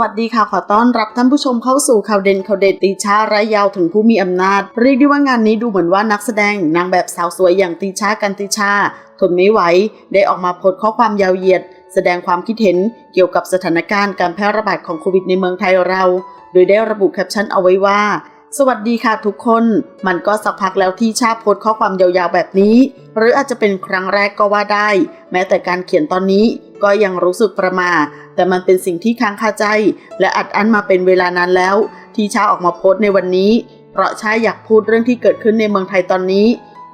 วัสดีค่ะ ขอต้อนรับท่านผู้ชมเข้าสู่ข่าวเด่นข่าวเด็ดตีชาระยาวถึงผู้มีอำนาจ เรียกได้ว่างานนี้ดูเหมือนว่านักแสดงนางแบบสาวสวยอย่างตีชากันติชาทนไม่ไหว ได้ออกมาโพสต์ข้อความยาวเหยียด แสดงความคิดเห็นเกี่ยวกับสถานการณ์การแพร่ระบาดของโควิดในเมืองไทยเรา โดยได้ระบุแคปชั่นเอาไว้ว่า สวัสดีค่ะทุกคน มันก็สักพักแล้วที่ชาโพสต์ข้อความยาวๆแบบนี้ หรืออาจจะเป็นครั้งแรกก็ว่าได้ แม้แต่การเขียนตอนนี้ ก็ยังรู้สึกประมาแต่มันเป็นสิ่งที่ค้างคาใจ และอัดอั้นมาเป็นเวลานานแล้ว ที่ชาออกมาโพสต์ในวันนี้ เพราะชาอยากพูดเรื่องที่เกิดขึ้นในเมืองไทยตอนนี้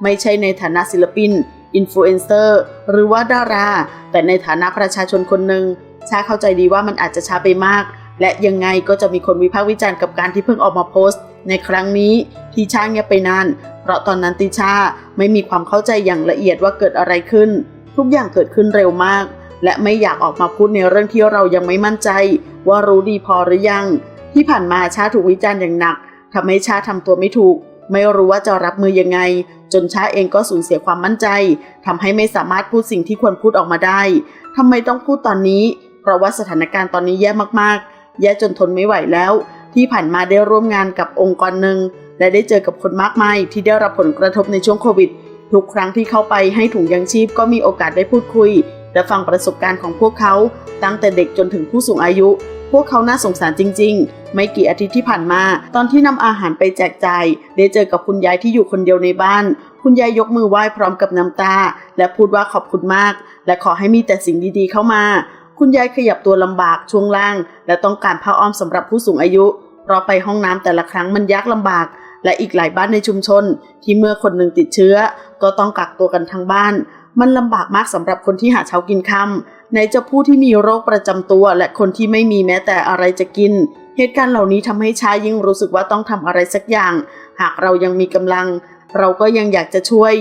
ไม่ใช่ในฐานะศิลปินอินฟลูเอนเซอร์หรือว่าดารา แต่ในฐานะประชาชนคนหนึ่งชาเข้าใจดีว่ามันอาจจะช้าไปมาก และยังไงก็จะมีคนวิพากษ์วิจารณ์กับการที่เพิ่งออกมาโพสต์ ในครั้งนี้ที่ชาเงียบไปนาน เพราะตอนนั้นติชาไม่มีความเข้าใจอย่างละเอียดว่าเกิดอะไรขึ้น ทุกอย่างเกิดขึ้นเร็วมาก และไม่อยากออกมาพูดในเรื่องที่เรายังไม่มั่นใจ ว่ารู้ดีพอหรือยัง ที่ผ่านมาชาถูกวิจารณ์อย่างหนักทำให้ชาทำตัวไม่ถูก ไม่รู้ว่าจะรับมือยังไง จนชาเองก็สูญเสียความมั่นใจทำให้ไม่สามารถพูดสิ่งที่ควรพูดออกมาได้ทำไมต้องพูดตอนนี้ เพราะว่าสถานการณ์ตอนนี้แย่มากๆ แย่จนทนไม่ไหวแล้ว ที่ผ่านมาได้ร่วมงานกับองค์กรหนึ่งและได้เจอกับคนมากมายที่ได้รับผลกระทบในช่วงโควิด ทุกครั้งที่เข้าไปให้ถุงยังชีพก็มีโอกาสได้พูดคุย และฟังประสบการณ์ของพวกเขาตั้งแต่เด็กจนถึงผู้สูงอายุ พวกเขาน่าสงสารจริง ๆ ไม่กี่อาทิตย์ที่ผ่านมา ตอนที่นำอาหารไปแจกจ่ายได้เจอกับคุณยายที่อยู่คนเดียวในบ้าน คุณยายยกมือไหว้พร้อมกับน้ำตา และพูดว่าขอบคุณมาก และขอให้มีแต่สิ่งดีๆ เข้ามา คุณยายขยับตัวลำบากช่วงล่าง และต้องการผ้าอ้อมสำหรับผู้สูงอายุเพราะไปห้องน้ำแต่ละครั้งมันยากลำบากและอีกหลายบ้านในชุมชน ที่เมื่อคนหนึ่งติดเชื้อ ก็ต้องกักตัวกันทั้งบ้าน มันลำบากมากสำหรับคนที่หาเช้ากินค่ำไหนจะผู้ที่มีโรคประจำตัว และคนที่ไม่มีแม้แต่อะไรจะกิน เหตุการณ์เหล่านี้ทำให้ชายยิ่งรู้สึกว่าต้องทำอะไรสักอย่าง หากเรายังมีกำลัง เราก็ยังอยากจะช่วย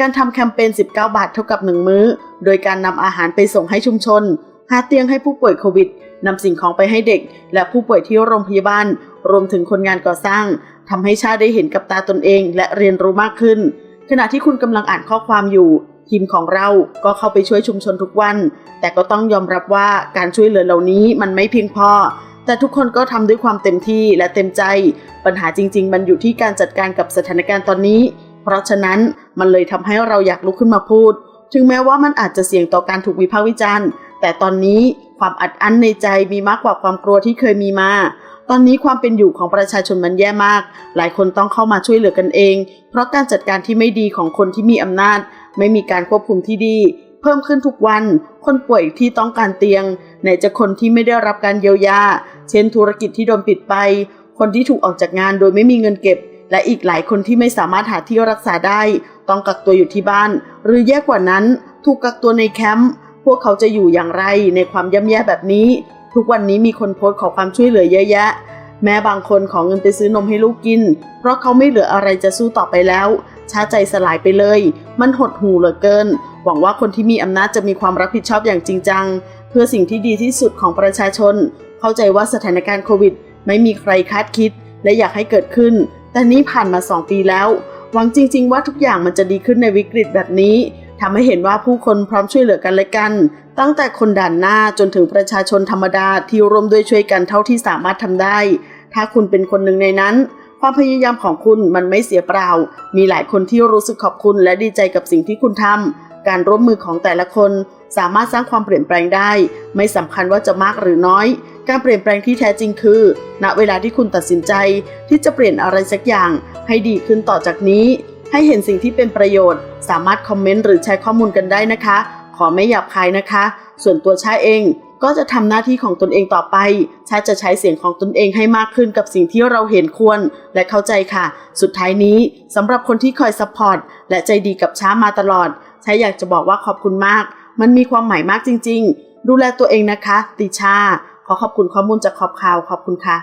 การทำแคมเปญ 19 บาทเท่ากับ 1 มื้อ โดยการนำอาหารไปส่งให้ชุมชน หาเตียงให้ผู้ป่วยโควิดนำสิ่งของไปให้เด็ก และผู้ป่วยที่โรงพยาบาล รวมถึงคนงานก่อสร้างทำให้ชาได้เห็นกับตาตนเอง และเรียนรู้มากขึ้น ขณะที่คุณกำลังอ่านข้อความอยู่ ทีมของเราก็เข้าไปช่วยชุมชนทุกวัน แต่ก็ต้องยอมรับว่าการช่วยเหลือเหล่านี้มันไม่เพียงพอ แต่ทุกคนก็ทำด้วยความเต็มที่และเต็มใจ ปัญหาจริง ๆ มันอยู่ที่การจัดการกับสถานการณ์ตอนนี้ เพราะฉะนั้นมันเลยทำให้เราอยากลุกขึ้นมาพูด ถึงแม้ว่ามันอาจจะเสี่ยงต่อการถูกวิพากษ์วิจารณ์ แต่ตอนนี้ความอัดอั้นในใจมีมากกว่าความกลัวที่เคยมีมาตอนนี้ความเป็นอยู่ของประชาชนมันแย่มาก หลายคนต้องเข้ามาช่วยเหลือกันเอง เพราะการจัดการที่ไม่ดีของคนที่มีอำนาจ ไม่มีการควบคุมที่ดี เพิ่มขึ้นทุกวัน คนป่วยที่ต้องการเตียงไหนจะคนที่ไม่ได้รับการเยียวยา เช่นธุรกิจที่โดนปิดไป คนที่ถูกออกจากงานโดยไม่มีเงินเก็บ และอีกหลายคนที่ไม่สามารถหาที่รักษาได้ ต้องกักตัวอยู่ที่บ้าน หรือแย่กว่านั้น ถูกกักตัวในแคมป์พวกเขาจะอยู่อย่างไรในความย่ำแย่แบบนี้ ทุกวันนี้มีคนโพสต์ขอความช่วยเหลือเยอะแยะ แม้บางคนขอเงินไปซื้อนมให้ลูกกิน เพราะเขาไม่เหลืออะไรจะสู้ต่อไปแล้ว ชาใจสลายไปเลย มันหดหูเหลือเกิน หวังว่าคนที่มีอำนาจจะมีความรับผิดชอบอย่างจริงจัง เพื่อสิ่งที่ดีที่สุดของประชาชน เข้าใจว่าสถานการณ์โควิด ไม่มีใครคาดคิด และอยากให้เกิดขึ้น แต่นี้ผ่านมา 2 ปีแล้ว หวังจริง ๆ ว่าทุกอย่างมันจะดีขึ้นในวิกฤตแบบนี้ทำให้เห็นว่าผู้คนพร้อมช่วยเหลือกันและกัน ตั้งแต่คนด่านหน้าจนถึงประชาชนธรรมดาที่ร่วมด้วยช่วยกันเท่าที่สามารถทำได้ ถ้าคุณเป็นคนหนึ่งในนั้น ความพยายามของคุณมันไม่เสียเปล่า มีหลายคนที่รู้สึกขอบคุณและดีใจกับสิ่งที่คุณทำ การร่วมมือของแต่ละคนสามารถสร้างความเปลี่ยนแปลงได้ ไม่สำคัญว่าจะมากหรือน้อย การเปลี่ยนแปลงที่แท้จริงคือ ณ เวลาที่คุณตัดสินใจ ที่จะเปลี่ยนอะไรสักอย่าง ให้ดีขึ้นต่อจากนี้ ให้เห็นสิ่งที่เป็นประโยชน์ สามารถคอมเมนต์หรือแชร์ข้อมูลกันได้นะคะ ขอไม่หยาบคายนะคะ ส่วนตัวชาเอง ก็จะทำหน้าที่ของตนเองต่อไปชาจะใช้เสียงของตนเองให้มากขึ้นกับสิ่งที่เราเห็นควรและเข้าใจค่ะ สุดท้ายนี้สำหรับคนที่คอยซัพพอร์ตและใจดีกับช้ามาตลอดชาอยากจะบอกว่าขอบคุณมาก มันมีความหมายมากจริง ๆ ดูแลตัวเองนะคะ ติชา ขอขอบคุณข้อมูลจากขอบข่าวขอบคุณค่ะ